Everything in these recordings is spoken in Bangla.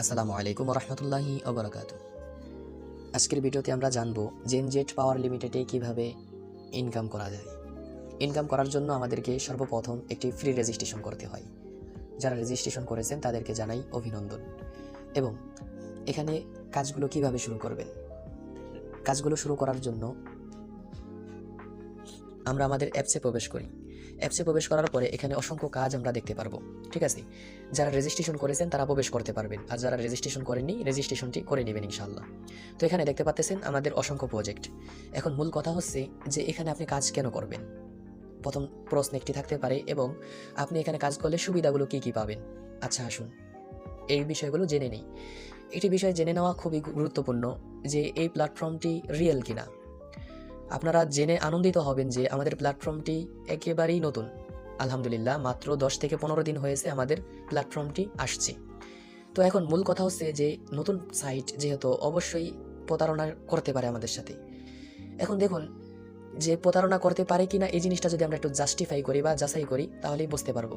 আসসালামু আলাইকুম রহমতুল্লাহি ওবরাকাত। আজকের ভিডিওতে আমরা জানব জেনজেট পাওয়ার লিমিটেডে কীভাবে ইনকাম করা যায়। ইনকাম করার জন্য আমাদেরকে সর্বপ্রথম একটি ফ্রি রেজিস্ট্রেশন করতে হয়। যারা রেজিস্ট্রেশন করেছেন তাদেরকে জানাই অভিনন্দন। এবং এখানে কাজগুলো কীভাবে শুরু করবেন? কাজগুলো শুরু করার জন্য আমরা আমাদের অ্যাপসে প্রবেশ করি। অ্যাপসে প্রবেশ করার পরে এখানে অসংখ্য কাজ আমরা দেখতে পারব, ঠিক আছে? যারা রেজিস্ট্রেশন করেছেন তারা প্রবেশ করতে পারবেন, আর যারা রেজিস্ট্রেশন করেননি রেজিস্ট্রেশনটি করে নেবেন ইনশাল্লাহ তো এখানে দেখতে পাচ্ছেন আমাদের অসংখ্য প্রজেক্ট এখন মূল কথা হচ্ছে যে এখানে আপনি কাজ কেন করবেন? প্রথম প্রশ্ন একটি থাকতে পারে, এবং আপনি এখানে কাজ করলে সুবিধাগুলো কি কি পাবেন? আচ্ছা আসুন। এই বিষয়গুলো জেনে নেই। একটি বিষয় জেনে নেওয়া খুবই গুরুত্বপূর্ণ যে এই প্ল্যাটফর্মটি রিয়েল কিনা। আপনারা জেনে আনন্দিত হবেন যে আমাদের প্ল্যাটফর্মটি একেবারেই নতুন। আলহামদুলিল্লাহ, মাত্র দশ থেকে পনেরো দিন হয়েছে আমাদের প্ল্যাটফর্মটি আসছে। তো এখন মূল কথা হচ্ছে যে নতুন সাইট যেহেতু অবশ্যই প্রতারণা করতে পারে আমাদের সাথে। এখন দেখুন, যে প্রতারণা করতে পারে কিনা এই জিনিসটা যদি আমরা একটু জাস্টিফাই করি বা যাচাই করি, তাহলেই বুঝতে পারব।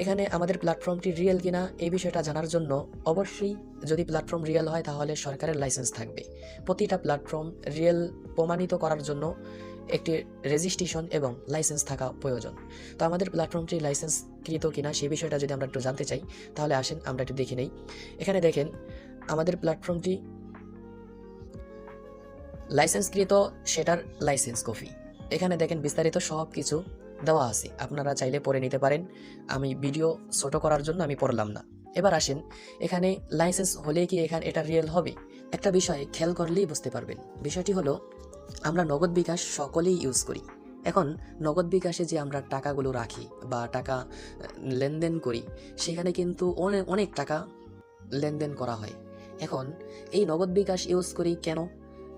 এখানে আমাদের প্ল্যাটফর্মটি রিয়েল কিনা এই বিষয়টা জানার জন্য অবশ্যই যদি প্ল্যাটফর্ম রিয়েল হয় তাহলে সরকারের লাইসেন্স থাকবে। প্রতিটা প্ল্যাটফর্ম রিয়েল প্রমাণিত করার জন্য একটি রেজিস্ট্রেশন এবং লাইসেন্স থাকা প্রয়োজন। তো আমাদের প্ল্যাটফর্মটি লাইসেন্সকৃত কিনা সেই বিষয়টা যদি আমরা একটু জানতে চাই, তাহলে আসেন আমরা একটু দেখে নেই। এখানে দেখেন, আমাদের প্ল্যাটফর্মটি লাইসেন্সকৃত সেটার লাইসেন্স কপি। এখানে দেখেন বিস্তারিত সব কিছু দেওয়া আছে। আপনারা চাইলে পড়ে নিতে পারেন। আমি ভিডিও ছোট করার জন্য আমি পড়লাম না। এবার আসেন, এখানে লাইসেন্স হলে কি এখানে এটা রিয়েল হবে? একটা বিষয় খেয়াল করলেই বুঝতে পারবেন। বিষয়টি হলো, আমরা নগদ বিকাশ সকলেই ইউজ করি। এখন নগদ বিকাশে যে আমরা টাকাগুলো রাখি বা টাকা লেনদেন করি, সেখানে কিন্তু অনেক অনেক টাকা লেনদেন করা হয়। এখন এই নগদ বিকাশ ইউজ করি কেন?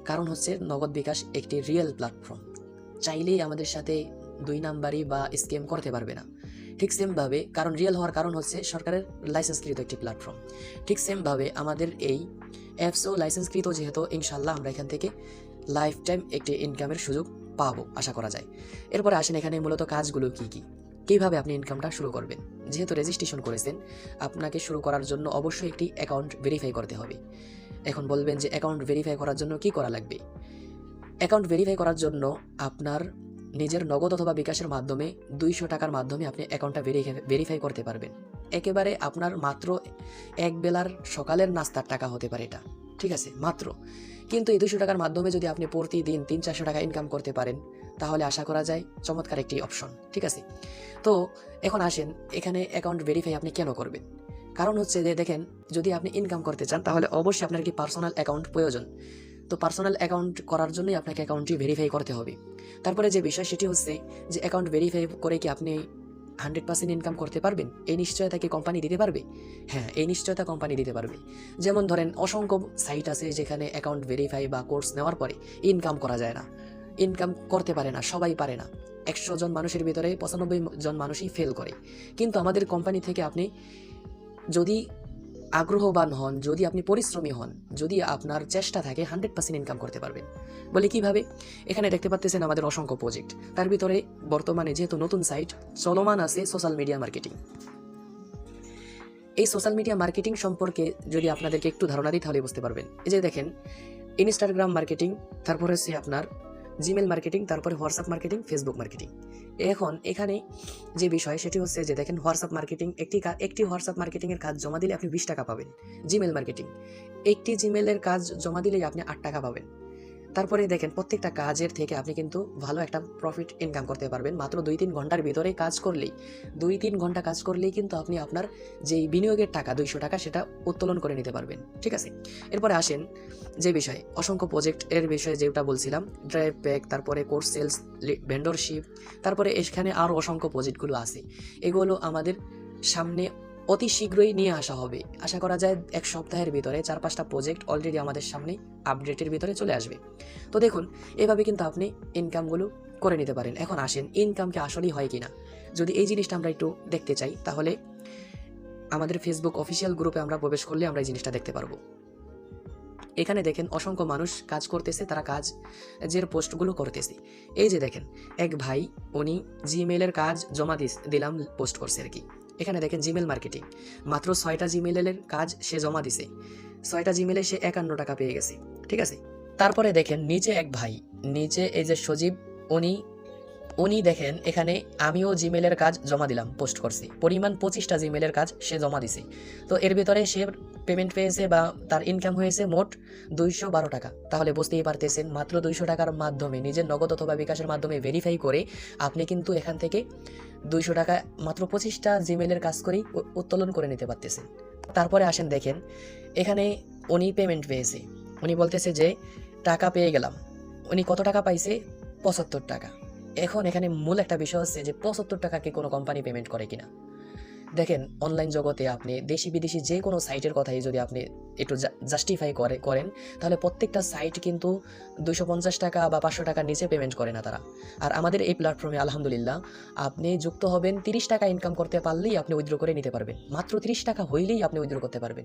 কারণ হচ্ছে নগদ বিকাশ একটি রিয়েল প্ল্যাটফর্ম চাইলেই আমাদের সাথে দুই নাম্বারই বা স্কেম করতে পারবে না। ঠিক সেমভাবে কারণ রিয়েল হওয়ার কারণ হচ্ছে সরকারের লাইসেন্সকৃত একটি প্ল্যাটফর্ম ঠিক সেমভাবে আমাদের এই অ্যাপসও লাইসেন্সকৃত যেহেতু ইনশাল্লাহ আমরা এখান থেকে লাইফ টাইম একটি ইনকামের সুযোগ পাবো, আশা করা যায়। এরপরে আসেন এখানে মূলত কাজগুলো কি কি? কীভাবে আপনি ইনকামটা শুরু করবেন? যেহেতু রেজিস্ট্রেশন করেছেন, আপনাকে শুরু করার জন্য অবশ্যই একটি অ্যাকাউন্ট ভেরিফাই করতে হবে। এখন বলবেন যে অ্যাকাউন্ট ভেরিফাই করার জন্য কি করা লাগবে? অ্যাকাউন্ট ভেরিফাই করার জন্য আপনার নিজের নগদ অথবা বিকাশের মাধ্যমে দুইশো টাকার মাধ্যমে আপনি অ্যাকাউন্টটা ভেরিফাই করতে পারবেন। একেবারে আপনার মাত্র এক বেলার সকালের নাস্তার টাকা হতে পারে এটা, ঠিক আছে? মাত্র। কিন্তু এই দুশো টাকার মাধ্যমে যদি আপনি প্রতিদিন তিন চারশো টাকা ইনকাম করতে পারেন, তাহলে আশা করা যায় চমৎকার একটি অপশন ঠিক আছে? তো এখন আসেন, এখানে অ্যাকাউন্ট ভেরিফাই আপনি কেন করবেন? কারণ হচ্ছে যে দেখেন, যদি আপনি ইনকাম করতে চান, তাহলে অবশ্যই আপনার একটি পার্সোনাল অ্যাকাউন্ট প্রয়োজন। তো পার্সোনাল অ্যাকাউন্ট করার জন্যই আপনাকে অ্যাকাউন্টটি ভেরিফাই করতে হবে। তারপরে যে বিষয় সেটি হচ্ছে যে অ্যাকাউন্ট ভেরিফাই করে কি আপনি হান্ড্রেড পার্সেন্ট ইনকাম করতে পারবেন? এই নিশ্চয়তা কি কোম্পানি দিতে পারবে? হ্যাঁ এই নিশ্চয়তা কোম্পানি দিতে পারবে। যেমন ধরেন, অসংখ্য সাইট আছে যেখানে অ্যাকাউন্ট ভেরিফাই বা কোর্স নেওয়ার পরে ইনকাম করা যায় না। ইনকাম করতে পারে না, সবাই পারে না। একশো জন মানুষের ভিতরে পঁচানব্বই জন মানুষই ফেল করে। কিন্তু আমাদের কোম্পানি থেকে আপনি যদি আগ্রহবান হন, যদি আপনি পরিশ্রমী হন, যদি আপনার চেষ্টা থাকে, হান্ড্রেড পার্সেন্ট ইনকাম করতে পারবেন। বলে কীভাবে? এখানে দেখতে পাচ্ছেন আমাদের অসংখ্য প্রজেক্ট তার ভিতরে বর্তমানে যেহেতু নতুন সাইট চলমান আছে সোশ্যাল মিডিয়া মার্কেটিং এই সোশ্যাল মিডিয়া মার্কেটিং সম্পর্কে যদি আপনাদেরকে একটু ধারণা দিই, তাহলে বুঝতে পারবেন। এই যে দেখেন ইনস্টাগ্রাম মার্কেটিং তারপরে হচ্ছে আপনার জিমেল মার্কেটিং তারপরে হোয়াটসঅ্যাপ মার্কেটিং ফেসবুক মার্কেটিং এখন এখানে যে বিষয়, সেটি হচ্ছে যে দেখেন হোয়াটসঅ্যাপ মার্কেটিং একটি একটি হোয়াটসঅ্যাপ মার্কেটিংয়ের কাজ জমা দিলে আপনি বিশ টাকা পাবেন। জিমেল মার্কেটিং একটি জিমেলের কাজ জমা দিলেই আপনি আট টাকা পাবেন। তারপরে দেখেন প্রত্যেকটা কাজের থেকে আপনি কিন্তু ভালো একটা প্রফিট ইনকাম করতে পারবেন। মাত্র দুই তিন ঘণ্টার ভিতরে কাজ করলেই, দুই তিন ঘণ্টা কাজ করলেই কিন্তু আপনি আপনার যেই বিনিয়োগের টাকা, দুইশো টাকা সেটা উত্তোলন করে নিতে পারবেন। ঠিক আছে? এরপরে আসেন যে বিষয়ে, অসংখ্য প্রজেক্ট এর বিষয়ে যেটা বলছিলাম ড্রাইভ প্যাক তারপরে কোর্স সেলস ভেন্ডরশিপ তারপরে এখানে আরও অসংখ্য প্রজেক্টগুলো আছে। এগুলো আমাদের সামনে অতি শীঘ্রই নিয়ে আসা হবে। আশা করা যায় এক সপ্তাহের ভিতরে চার পাঁচটা প্রজেক্ট অলরেডি আমাদের সামনে আপডেটের ভিতরে চলে আসবে। তো দেখুন, এভাবে কিন্তু আপনি ইনকামগুলো করে নিতে পারেন। এখন আসেন ইনকামকে আসলেই হয় কিনা? যদি এই জিনিসটা আমরা একটু দেখতে চাই, তাহলে আমাদের ফেসবুক অফিসিয়াল গ্রুপে আমরা প্রবেশ করলে আমরা এই জিনিসটা দেখতে পারব। এখানে দেখেন, অসংখ্য মানুষ কাজ করতেছে, তারা কাজ যে পোস্টগুলো করতেছে। এই যে দেখেন, এক ভাই, উনি জিমেলের কাজ জমা দিলাম পোস্ট করছে আর কি। এখানে দেখেন জিমেল মার্কেটিং মাত্র ছয়টা জিমেলের কাজ সে জমা দিছে। ছয়টা জিমেলে সে একান্ন টাকা পেয়ে গেছে। ঠিক আছে? তারপরে দেখেন, নিচে এক ভাই, নিচে এই যে সজীব, উনি উনি দেখেন, এখানে আমিও জিমেলের কাজ জমা দিলাম পোস্ট করছি। পরিমাণ পঁচিশটা জিমেলের কাজ সে জমা দিছে। তো এর ভিতরে সে পেমেন্ট পেয়েছে বা তার ইনকাম হয়েছে মোট দুইশো বারো টাকা। তাহলে বুঝতেই পারতেছেন, মাত্র দুইশো টাকার মাধ্যমে, নিজের নগদ অথবা বিকাশের মাধ্যমে ভেরিফাই করে আপনি কিন্তু এখান থেকে দুইশো টাকা, মাত্র পঁচিশটা জিমেলের কাজ করেই উত্তোলন করে নিতে পারতেছেন। তারপরে আসেন, দেখেন, এখানে উনি পেমেন্ট পেয়েছে। উনি বলতেছে যে, টাকা পেয়ে গেলাম। উনি কত টাকা পাইছে? পঁচাত্তর টাকা। এখন এখানে মূল একটা বিষয় হচ্ছে যে পঁচাত্তর টাকা টাকাকে কোনো কোম্পানি পেমেন্ট করে কিনা? দেখেন অনলাইন জগতে আপনি দেশি বিদেশি যে কোনো সাইটের কথাই যদি আপনি একটু জাস্টিফাই করে, করেন, তাহলে প্রত্যেকটা সাইট কিন্তু দুইশো পঞ্চাশ টাকা বা পাঁচশো টাকার নিচে পেমেন্ট করে না তারা। আর আমাদের এই প্ল্যাটফর্মে আলহামদুলিল্লাহ, আপনি যুক্ত হবেন, তিরিশ টাকা ইনকাম করতে পারলেই আপনি উইথড্র করে নিতে পারবেন। মাত্র তিরিশ টাকা হইলেই আপনি উইথড্র করতে পারবেন।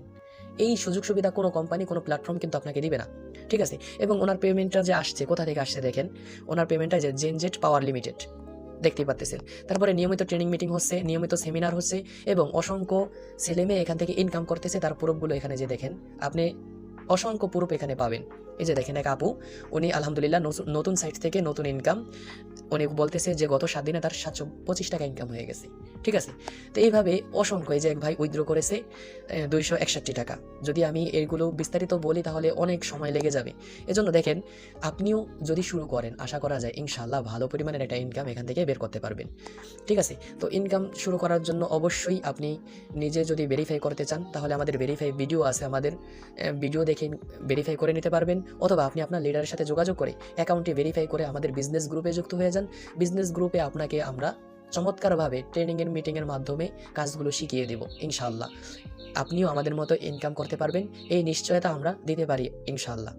এই সুযোগ সুবিধা কোনো কোম্পানি কোনো প্ল্যাটফর্ম কিন্তু আপনাকে দিবে না। ঠিক আছে? এবং ওনার পেমেন্টটা যে আসছে, কোথা থেকে আসছে দেখেন? ওনার পেমেন্টটা যে জেনজেট পাওয়ার লিমিটেড দেখতেই পাচ্তেছেন তারপরে নিয়মিত ট্রেনিং মিটিং হচ্ছে, নিয়মিত সেমিনার হচ্ছে এবং অসংখ্য ছেলেমেয়ে এখান থেকে ইনকাম করতেছে, তার প্রুফগুলো এখানে যে দেখেন, আপনি অসংখ্য পুরুপ এখানে পাবেন। এই যে দেখেন এক আপু, উনি আলহামদুলিল্লাহ নতুন- সাইট থেকে নতুন ইনকাম উনি বলতেছে যে গত সাত দিনে তার সাতশো পঁচিশ টাকা ইনকাম হয়ে গেছে, ঠিক আছে? তো এইভাবে অসংখ্য এই যে এক ভাই উইথড্র করেছে দুইশো একষট্টি টাকা। যদি আমি এইগুলো বিস্তারিত বলি তাহলে অনেক সময় লেগে যাবে। এজন্য দেখেন, আপনিও যদি শুরু করেন, আশা করা যায় ইনশাল্লাহ ভালো পরিমাণের একটা ইনকাম এখান থেকে বের করতে পারবেন, ঠিক আছে? তো ইনকাম শুরু করার জন্য অবশ্যই আপনি নিজে যদি ভেরিফাই করতে চান, তাহলে আমাদের ভেরিফাই ভিডিও আছে আমাদের ভিডিও দেখে ভেরিফাই করে নিতে পারবেন। অথবা আপনি আপনার লিডারের সাথে যোগাযোগ করে অ্যাকাউন্টটি ভেরিফাই করে আমাদের বিজনেস গ্রুপে যুক্ত হয়ে যান। বিজনেস গ্রুপে আপনাকে আমরা চমৎকারভাবে ট্রেনিংয়ের মিটিংয়ের মাধ্যমে কাজগুলো শিখিয়ে দেব ইনশাল্লাহ আপনিও আমাদের মতো ইনকাম করতে পারবেন, এই নিশ্চয়তা আমরা দিতে পারি ইনশাল্লাহ